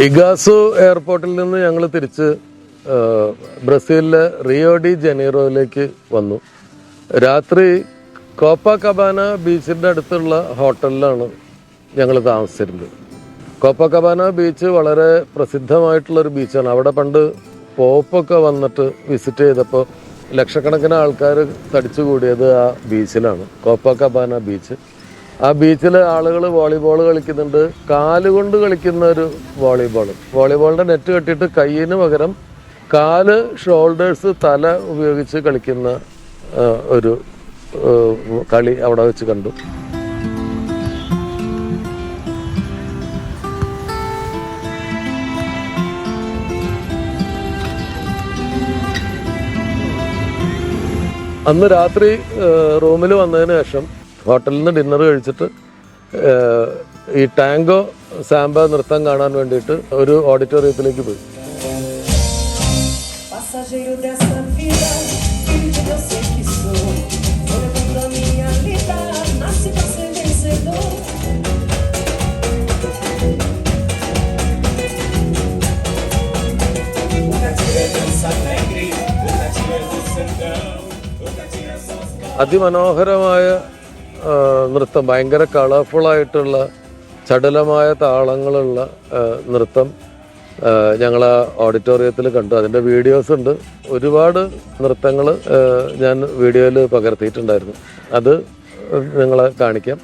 ഇഗാസു എയർപോർട്ടിൽ നിന്ന് ഞങ്ങൾ തിരിച്ച് ബ്രസീലിലെ റിയോ ഡി ജനീറോയിലേക്ക് വന്നു. രാത്രി കോപ്പ കബാന ബീച്ചിന്റെ അടുത്തുള്ള ഹോട്ടലിലാണ് ഞങ്ങൾ താമസിച്ചിരുന്നത്. കോപ്പ കബാന ബീച്ച് വളരെ പ്രസിദ്ധമായിട്ടുള്ളൊരു ബീച്ചാണ്. അവിടെ പണ്ട് പോപ്പൊക്കെ വന്നിട്ട് വിസിറ്റ് ചെയ്തപ്പോൾ ലക്ഷക്കണക്കിന് ആൾക്കാർ തടിച്ചു കൂടിയത് ആ ബീച്ചിലാണ് കോപ്പ കബാന ബീച്ച്. ആ ബീച്ചിൽ ആളുകൾ വോളിബോൾ കളിക്കുന്നുണ്ട്. കാലുകൊണ്ട് കളിക്കുന്ന ഒരു വോളിബോൾ. വോളിബോളിന്റെ നെറ്റ് കെട്ടിയിട്ട് കയ്യിന് പകരം കാൽ ഷോൾഡേഴ്സ് തല ഉപയോഗിച്ച് കളിക്കുന്ന ഒരു കളി അവിടെ വെച്ച് കണ്ടു. അന്ന് രാത്രി റൂമിൽ വന്നതിന് ശേഷം ഹോട്ടലിൽ നിന്ന് ഡിന്നർ കഴിച്ചിട്ട് ഈ ടാങ്കോ സാമ്പ നൃത്തം കാണാൻ വേണ്ടിയിട്ട് ഒരു ഓഡിറ്റോറിയത്തിലേക്ക് പോയി. അതിമനോഹരമായ നൃത്തം ഭയങ്കര കളർഫുള്ളായിട്ടുള്ള ചടുലമായ താളങ്ങളുള്ള നൃത്തം ഞങ്ങൾ ആ ഓഡിറ്റോറിയത്തിൽ കണ്ടു. അതിന്റെ വീഡിയോസ് ഉണ്ട്. ഒരുപാട് നൃത്തങ്ങൾ ഞാൻ വീഡിയോയിൽ പകർത്തിയിട്ടുണ്ടായിരുന്നു. അത് നിങ്ങളെ കാണിക്കാം.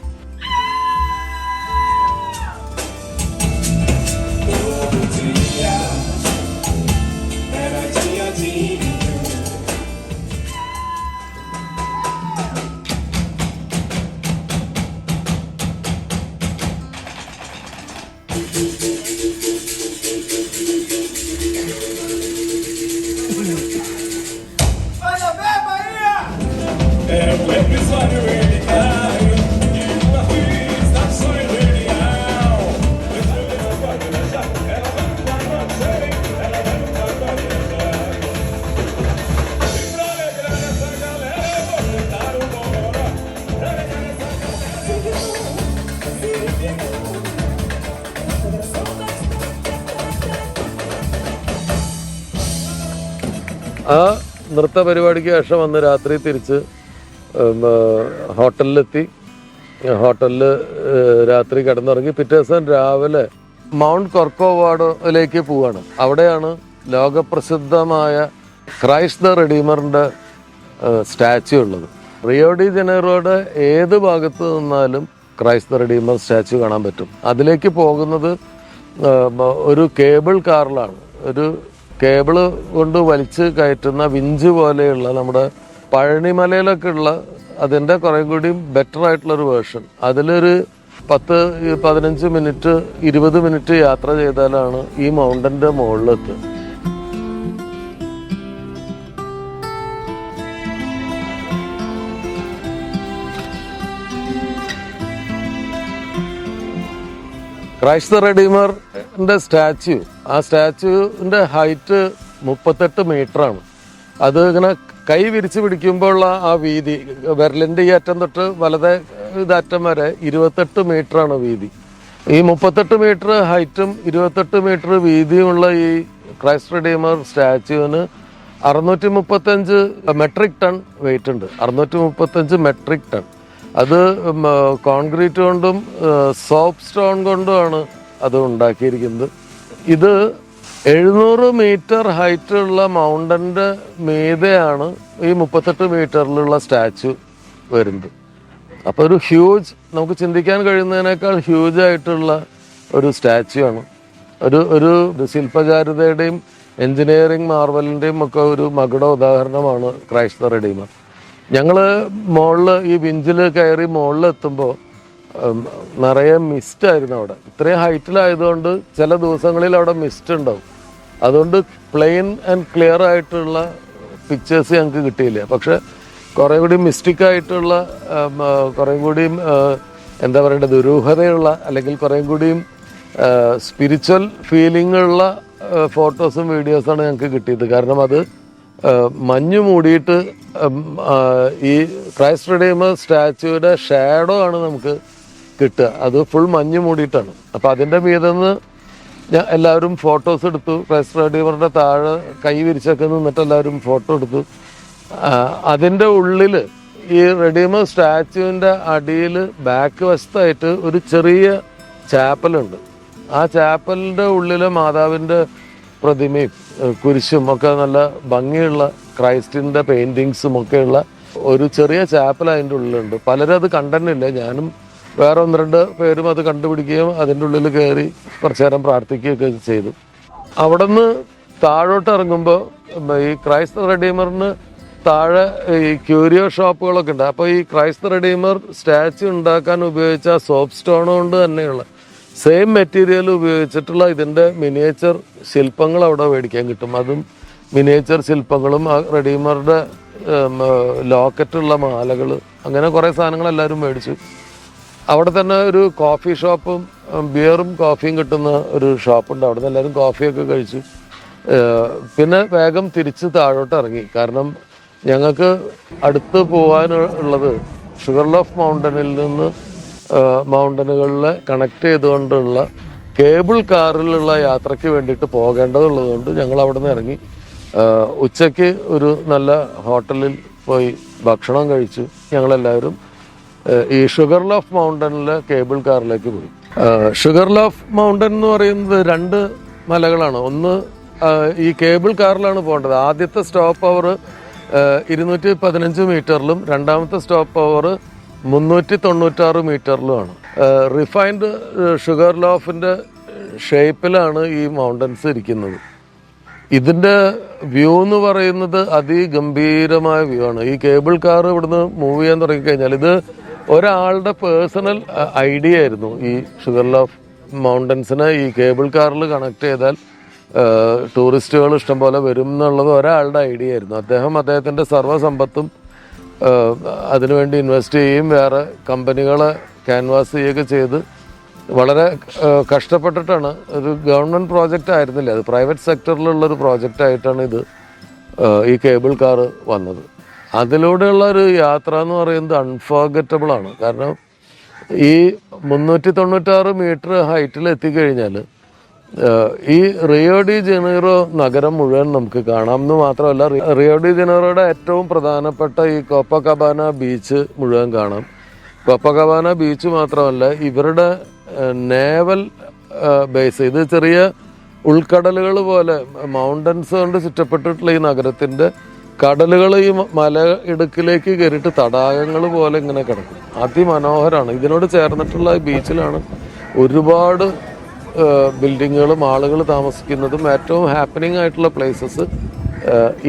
ആ നൃത്ത പരിപാടിക്ക് ശേഷം അന്ന് രാത്രി തിരിച്ച് ഹോട്ടലിലെത്തി. ഹോട്ടലിൽ രാത്രി കിടന്നുറങ്ങി. പിറ്റേ ദിവസം രാവിലെ മൗണ്ട് കൊർക്കോവാഡിലേക്ക് പോവാണ്. അവിടെയാണ് ലോകപ്രസിദ്ധമായ ക്രൈസ്റ്റ് ദ റെഡീമറിന്റെ സ്റ്റാച്യു ഉള്ളത്. റിയോ ഡി ജനറോയുടെ ഏത് ഭാഗത്ത് നിന്നാലും ക്രൈസ്റ്റ് റെഡീമർ സ്റ്റാച്യു കാണാൻ പറ്റും. അതിലേക്ക് പോകുന്നത് ഒരു കേബിൾ കാറിലാണ്. ഒരു കേബിൾ കൊണ്ട് വലിച്ച് കയറ്റുന്ന വിഞ്ച് പോലെയുള്ള നമ്മുടെ പഴനിമലയിലൊക്കെ ഉള്ള അതിന്റെ കുറേ കൂടി ബെറ്റർ ആയിട്ടുള്ളൊരു വേർഷൻ അതിലൊരു പത്ത് പതിനഞ്ച് മിനിറ്റ് ഇരുപത് മിനിറ്റ് യാത്ര ചെയ്താലാണ് ഈ മൗണ്ടന്റെ മുകളിലെത്തുക. ക്രൈസ്റ്റ് ദ റെഡീമറിന്റെ സ്റ്റാച്യു. ആ സ്റ്റാച്യുവിന്റെ ഹൈറ്റ് മുപ്പത്തെട്ട് ആണ് അത് ഇങ്ങനെ കൈ വിരിച്ച് പിടിക്കുമ്പോഴുള്ള ആ വീതി വിരലിന്റെ ഈ അറ്റം തൊട്ട് വലതെ ഇതറ്റം വരെ ഇരുപത്തെട്ട് ആണ് വീതി. ഈ മുപ്പത്തെട്ട് മീറ്റർ ഹൈറ്റും ഇരുപത്തെട്ട് മീറ്റർ വീതിയുമുള്ള ഈ ക്രൈസ്റ്റ് റെഡീമർ സ്റ്റാച്യുവിന് അറുന്നൂറ്റി മുപ്പത്തഞ്ച് മെട്രിക് ടൺ വെയിറ്റ് ഉണ്ട്. അറുന്നൂറ്റി മുപ്പത്തഞ്ച് മെട്രിക് ടൺ. അത് കോൺക്രീറ്റ് കൊണ്ടും സോപ്പ് സ്റ്റോൺ കൊണ്ടുമാണ് അത് ഉണ്ടാക്കിയിരിക്കുന്നത്. ഇത് എഴുന്നൂറ് മീറ്റർ ഹൈറ്റ് ഉള്ള മൗണ്ടന്റെ മീതെയാണ് ഈ മുപ്പത്തെട്ട് മീറ്ററിലുള്ള സ്റ്റാച്ചു വരുന്നത്. അപ്പോൾ ഒരു ഹ്യൂജ് നമുക്ക് ചിന്തിക്കാൻ കഴിയുന്നതിനേക്കാൾ ഹ്യൂജ് ആയിട്ടുള്ള ഒരു സ്റ്റാച്ചു ആണ് ഒരു ഒരു ശില്പചാരുതയുടെയും എഞ്ചിനീയറിംഗ് മാർവലിന്റെയും ഒക്കെ ഒരു മകുട ഉദാഹരണമാണ് റെഡീമർ ഞങ്ങൾ മുകളിൽ ഈ വിഞ്ചിൽ കയറി മുകളിൽ എത്തുമ്പോൾ നിറയെ മിസ്റ്റ് ആയിരുന്നു അവിടെ. ഇത്രയും ഹൈറ്റിലായതുകൊണ്ട് ചില ദിവസങ്ങളിൽ അവിടെ മിസ്റ്റ് ഉണ്ടാവും. അതുകൊണ്ട് പ്ലെയിൻ ആൻഡ് ക്ലിയർ ആയിട്ടുള്ള പിക്ചേഴ്സ് ഞങ്ങൾക്ക് കിട്ടിയില്ല. പക്ഷെ കുറേ കൂടി മിസ്റ്റിക്കായിട്ടുള്ള കുറേ കൂടിയും എന്താ പറയേണ്ടത് ദുരൂഹതയുള്ള അല്ലെങ്കിൽ കുറേ കൂടിയും സ്പിരിച്വൽ ഫീലിംഗ് ഉള്ള ഫോട്ടോസും വീഡിയോസാണ് ഞങ്ങൾക്ക് കിട്ടിയത്. കാരണം അത് മഞ്ഞ് മൂടിയിട്ട് ഈ ക്രൈസ്റ്റ് റിഡീമർ സ്റ്റാച്യൂയുടെ ഷാഡോ ആണ് നമുക്ക് കിട്ടുക. അത് ഫുൾ മഞ്ഞ് മൂടിയിട്ടാണ്. അപ്പോൾ അതിന്റെ മീതെന്ന് ഞാൻ എല്ലാവരും ഫോട്ടോസ് എടുത്തു. ക്രൈസ്റ്റ് റെഡീമറിന്റെ താഴെ കൈ വിരിച്ചൊക്കെ നിന്നിട്ട് എല്ലാവരും ഫോട്ടോ എടുത്തു. അതിന്റെ ഉള്ളിൽ ഈ റെഡീമർ സ്റ്റാച്യൂവിന്റെ അടിയിൽ ബാക്ക് വശത്തായിട്ട് ഒരു ചെറിയ ചാപ്പലുണ്ട് ആ ചാപ്പലിന്റെ ഉള്ളിൽ മാതാവിന്റെ പ്രതിമയും കുരിശും ഒക്കെ നല്ല ഭംഗിയുള്ള ക്രൈസ്റ്റിന്റെ പെയിന്റിങ്സും ഒക്കെയുള്ള ഒരു ചെറിയ ചാപ്പൽ അതിന്റെ ഉള്ളിലുണ്ട്. പലരും അത് കണ്ടെന്നില്ല ഞാനും വേറെ ഒന്ന് രണ്ട് പേരും അത് കണ്ടുപിടിക്കുകയും അതിന്റെ ഉള്ളിൽ കയറി കുറച്ചു നേരം പ്രാർത്ഥിക്കുകയൊക്കെ ചെയ്തു. അവിടെ നിന്ന് താഴോട്ട് ഇറങ്ങുമ്പോൾ ഈ ക്രൈസ്ത റെഡീമറിന് താഴെ ഈ ക്യൂരിയോ ഷോപ്പുകളൊക്കെ ഉണ്ട്. അപ്പോൾ ഈ ക്രൈസ്ത റെഡീമർ സ്റ്റാച്ചു ഉണ്ടാക്കാൻ ഉപയോഗിച്ച സോപ്പ് സ്റ്റോൺ കൊണ്ട് തന്നെയുള്ള സെയിം മെറ്റീരിയൽ ഉപയോഗിച്ചിട്ടുള്ള ഇതിന്റെ മിനിയേച്ചർ ശില്പങ്ങൾ അവിടെ മേടിക്കാൻ കിട്ടും. അതും മിനിയേച്ചർ ശില്പങ്ങളും റെഡീമറുടെ ലോക്കറ്റുള്ള മാലകൾ അങ്ങനെ കുറേ സാധനങ്ങൾ എല്ലാവരും മേടിച്ചു. അവിടെ തന്നെ ഒരു കോഫി ഷോപ്പും ബിയറും കോഫിയും കിട്ടുന്ന ഒരു ഷോപ്പുണ്ട് അവിടെ നിന്ന് എല്ലാവരും കോഫിയൊക്കെ കഴിച്ചു. പിന്നെ വേഗം തിരിച്ച് താഴോട്ട് ഇറങ്ങി. കാരണം ഞങ്ങൾക്ക് അടുത്ത് പോകാനുള്ളത് ഷുഗർ ലോഫ് മൗണ്ടനിൽ നിന്ന് മൗണ്ടനുകളിലെ കണക്ട് ചെയ്തുകൊണ്ടുള്ള കേബിൾ കാറിലുള്ള യാത്രയ്ക്ക് വേണ്ടിയിട്ട് പോകേണ്ടതുള്ളത് കൊണ്ട് ഞങ്ങൾ അവിടെ നിന്ന് ഇറങ്ങി ഉച്ചയ്ക്ക് ഒരു നല്ല ഹോട്ടലിൽ പോയി ഭക്ഷണം കഴിച്ചു ഞങ്ങളെല്ലാവരും ഈ ഷുഗർ ലോഫ് മൗണ്ടനിലെ കേബിൾ കാറിലേക്ക് പോയി. ഷുഗർ ലോഫ് മൗണ്ടൻ എന്ന് പറയുന്നത് രണ്ട് മലകളാണ്. ഒന്ന് ഈ കേബിൾ കാറിലാണ് പോകേണ്ടത്. ആദ്യത്തെ സ്റ്റോപ്പ് അവർ ഇരുന്നൂറ്റി പതിനഞ്ച് മീറ്ററിലും രണ്ടാമത്തെ സ്റ്റോപ്പ് അവർ മുന്നൂറ്റി തൊണ്ണൂറ്റാറ് മീറ്ററിലുമാണ് റിഫൈൻഡ് ഷുഗർ ലോഫിന്റെ ഷേപ്പിലാണ് ഈ മൗണ്ടൻസ് ഇരിക്കുന്നത്. ഇതിന്റെ വ്യൂ എന്ന് പറയുന്നത് അതിഗംഭീരമായ വ്യൂ ആണ്. ഈ കേബിൾ കാർ ഇവിടുന്ന് മൂവ് ചെയ്യാൻ തുടങ്ങിക്കഴിഞ്ഞാൽ ഇത് ഒരാളുടെ പേഴ്സണൽ ഐഡിയ ആയിരുന്നു. ഈ ഷുഗർ ലോഫ് മൗണ്ടൻസിനെ ഈ കേബിൾ കാറിൽ കണക്ട് ചെയ്താൽ ടൂറിസ്റ്റുകൾ ഇഷ്ടംപോലെ വരും എന്നുള്ളത് ഒരാളുടെ ഐഡിയ ആയിരുന്നു. അദ്ദേഹം അദ്ദേഹത്തിന്റെ സർവസമ്പത്തും അതിനുവേണ്ടി ഇൻവെസ്റ്റ് ചെയ്യുകയും വേറെ കമ്പനികളെ ക്യാൻവാസ് ചെയ്യുകയൊക്കെ ചെയ്ത് വളരെ കഷ്ടപ്പെട്ടിട്ടാണ്. ഒരു ഗവൺമെന്റ് പ്രോജക്റ്റ് ആയിരുന്നില്ല. അത് പ്രൈവറ്റ് സെക്ടറിലുള്ള ഒരു പ്രോജക്റ്റ് ആയിട്ടാണ് ഇത് ഈ കേബിൾ കാർ വന്നത്. അതിലൂടെയുള്ള ഒരു യാത്ര എന്ന് പറയുന്നത് അൺഫോർഗറ്റബിൾ ആണ്. കാരണം ഈ മുന്നൂറ്റി തൊണ്ണൂറ്റാറ് മീറ്റർ ഹൈറ്റിൽ എത്തിക്കഴിഞ്ഞാൽ ഈ റിയോ ഡി ജനീറോ നഗരം മുഴുവൻ നമുക്ക് കാണാം. എന്ന് മാത്രമല്ല റിയോ ഡി ജനീറോയുടെ ഏറ്റവും പ്രധാനപ്പെട്ട ഈ കോപ്പക്കബാന ബീച്ച് മുഴുവൻ കാണാം. കോപ്പക്കബാന ബീച്ച് മാത്രമല്ല ഇവരുടെ നേവൽ ബേസ് ഇത് ചെറിയ ഉൾക്കടലുകൾ പോലെ മൗണ്ടൻസ് കൊണ്ട് ചുറ്റപ്പെട്ടിട്ടുള്ള ഈ നഗരത്തിന്റെ കടലുകൾ ഈ മല ഇടുക്കിലേക്ക് കയറിയിട്ട് തടാകങ്ങൾ പോലെ ഇങ്ങനെ കിടക്കും. അതിമനോഹരമാണ് ഇതിനോട് ചേർന്നിട്ടുള്ള ബീച്ചിലാണ് ഒരുപാട് ബിൽഡിങ്ങുകളും ആളുകൾ താമസിക്കുന്നതും ഏറ്റവും ഹാപ്പനിങ് ആയിട്ടുള്ള പ്ലേസസ്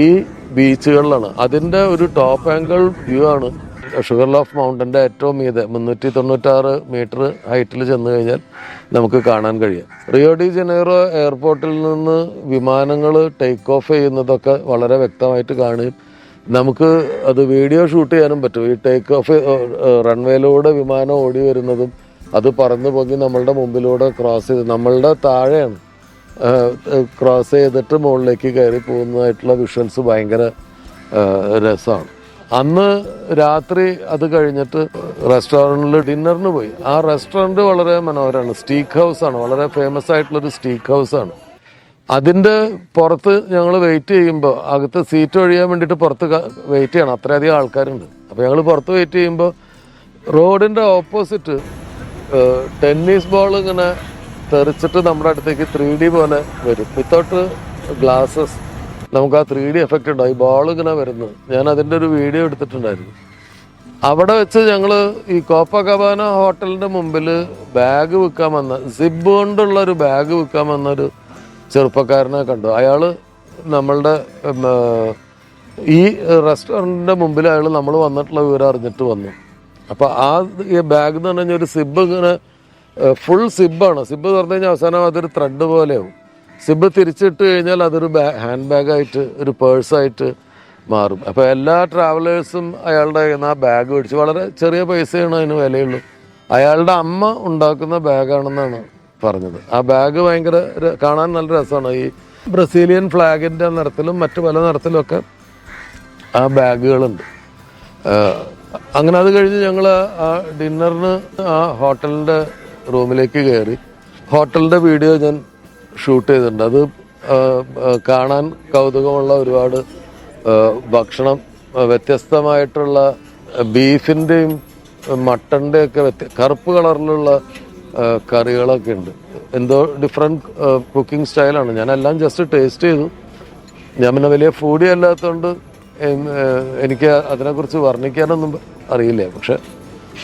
ഈ ബീച്ചുകളിലാണ്. അതിന്റെ ഒരു ടോപ്പ് ആംഗിൾ വ്യൂ ആണ് ഷുഗർ ലോഫ് മൗണ്ടന്റെ ഏറ്റവും മീതെ മുന്നൂറ്റി തൊണ്ണൂറ്റാറ് മീറ്റർ ഹൈറ്റിൽ ചെന്ന് കഴിഞ്ഞാൽ നമുക്ക് കാണാൻ കഴിയും. റിയോ ഡി ജനീറോ എയർപോർട്ടിൽ നിന്ന് വിമാനങ്ങൾ ടേക്ക് ഓഫ് ചെയ്യുന്നതൊക്കെ വളരെ വ്യക്തമായിട്ട് കാണുകയും നമുക്ക് അത് വീഡിയോ ഷൂട്ട് ചെയ്യാനും പറ്റും. ഈ ടേക്ക് ഓഫ് റൺവേയിലൂടെ വിമാനം ഓടി വരുന്നതും അത് പറന്നു പൊങ്ങി നമ്മളുടെ മുമ്പിലൂടെ ക്രോസ് ചെയ്ത് നമ്മളുടെ താഴെയാണ്. ക്രോസ് ചെയ്തിട്ട് മുകളിലേക്ക് കയറി പോകുന്നതായിട്ടുള്ള വിഷ്വൽസ് ഭയങ്കര രസമാണ്. അന്ന് രാത്രി അത് കഴിഞ്ഞിട്ട് റെസ്റ്റോറന്റിൽ ഡിന്നറിന് പോയി. ആ റെസ്റ്റോറന്റ് വളരെ മനോഹരമാണ്. സ്റ്റീക്ക് ഹൗസ് ആണ്. വളരെ ഫേമസ് ആയിട്ടുള്ളൊരു സ്റ്റീക്ക് ഹൗസ് ആണ്. അതിന്റെ പുറത്ത് ഞങ്ങൾ വെയിറ്റ് ചെയ്യുമ്പോൾ അകത്ത് സീറ്റ് ഒഴിയാൻ വേണ്ടിയിട്ട് പുറത്ത് വെയിറ്റ് ചെയ്യണം. അത്രയധികം ആൾക്കാരുണ്ട്. അപ്പോൾ ഞങ്ങൾ പുറത്ത് വെയിറ്റ് ചെയ്യുമ്പോൾ റോഡിന്റെ ഓപ്പോസിറ്റ് ടെന്നീസ് ബോൾ ഇങ്ങനെ തെറിച്ചിട്ട് നമ്മുടെ അടുത്തേക്ക് ത്രീ ഡി പോലെ വരും. വിത്തൗട്ട് ഗ്ലാസസ് നമുക്ക് ആ ത്രീ ഡി എഫക്റ്റ് ഉണ്ടാവും. ഈ ബോൾ ഇങ്ങനെ വരുന്നത്. ഞാൻ അതിന്റെ ഒരു വീഡിയോ എടുത്തിട്ടുണ്ടായിരുന്നു. അവിടെ വെച്ച് ഞങ്ങൾ ഈ കോപ്പ കബാന ഹോട്ടലിന്റെ മുമ്പിൽ ബാഗ് വിൽക്കാൻ വന്ന സിബ് കൊണ്ടുള്ള ഒരു ബാഗ് വിൽക്കാൻ വന്ന ഒരു ചെറുപ്പക്കാരനെ കണ്ടു. അയാൾ നമ്മളുടെ ഈ റെസ്റ്റോറന്റിന്റെ മുമ്പിൽ അയാൾ നമ്മൾ വന്നിട്ടുള്ള വിവരം അറിഞ്ഞിട്ട് വന്നു. അപ്പൊ ആ ഈ ബാഗ് എന്ന് പറഞ്ഞു ഒരു സിബ് ഇങ്ങനെ ഫുൾ സിബാണ് സിബ് തുറന്നു കഴിഞ്ഞാൽ അവസാനം അതൊരു ത്രെഡ് പോലെയാവും സിബ് തിരിച്ചിട്ട് കഴിഞ്ഞാൽ അതൊരു ബാ ഹാൻഡ് ബാഗായിട്ട് ഒരു പേഴ്സായിട്ട് മാറും. അപ്പോൾ എല്ലാ ട്രാവലേഴ്സും അയാളുടെ കയ്യിൽ നിന്ന് ആ ബാഗ് മേടിച്ചു വളരെ ചെറിയ പൈസയാണ് അതിന് വിലയുള്ളൂ. അയാളുടെ അമ്മ ഉണ്ടാക്കുന്ന ബാഗാണെന്നാണ് പറഞ്ഞത്. ആ ബാഗ് ഭയങ്കര കാണാൻ നല്ല രസമാണ്. ഈ ബ്രസീലിയൻ ഫ്ലാഗിന്റെ നിറത്തിലും മറ്റു പല നിറത്തിലും ആ ബാഗുകളുണ്ട് അങ്ങനെ അത് കഴിഞ്ഞ് ഞങ്ങൾ ആ ഡിന്നറിന് ആ ഹോട്ടലിന്റെ റൂമിലേക്ക് കയറി ഹോട്ടലിന്റെ വീഡിയോ ഞാൻ ഷൂട്ട് ചെയ്തിട്ടുണ്ട്. അത് കാണാൻ കൗതുകമുള്ള ഒരുപാട് ഭക്ഷണം വ്യത്യസ്തമായിട്ടുള്ള ബീഫിന്റെയും മട്ടന്റെ ഒക്കെ വ്യത്യ കറുപ്പ് കളറിലുള്ള കറികളൊക്കെ ഉണ്ട്. എന്തോ ഡിഫറെന്റ് കുക്കിംഗ് സ്റ്റൈലാണ് ഞാനെല്ലാം ജസ്റ്റ് ടേസ്റ്റ് ചെയ്തു. ഞാൻ പിന്നെ വലിയ ഫുഡി അല്ലാത്തതുകൊണ്ട് എനിക്ക് അതിനെക്കുറിച്ച് വർണിക്കാനൊന്നും അറിയില്ല. പക്ഷെ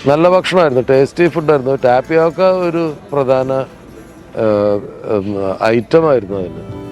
നല്ല ഭക്ഷണമായിരുന്നു. ടേസ്റ്റി ഫുഡായിരുന്നു ടാപ്പിയോക്ക ഒരു പ്രധാന ഐറ്റം ആയിരുന്നു അതിന്.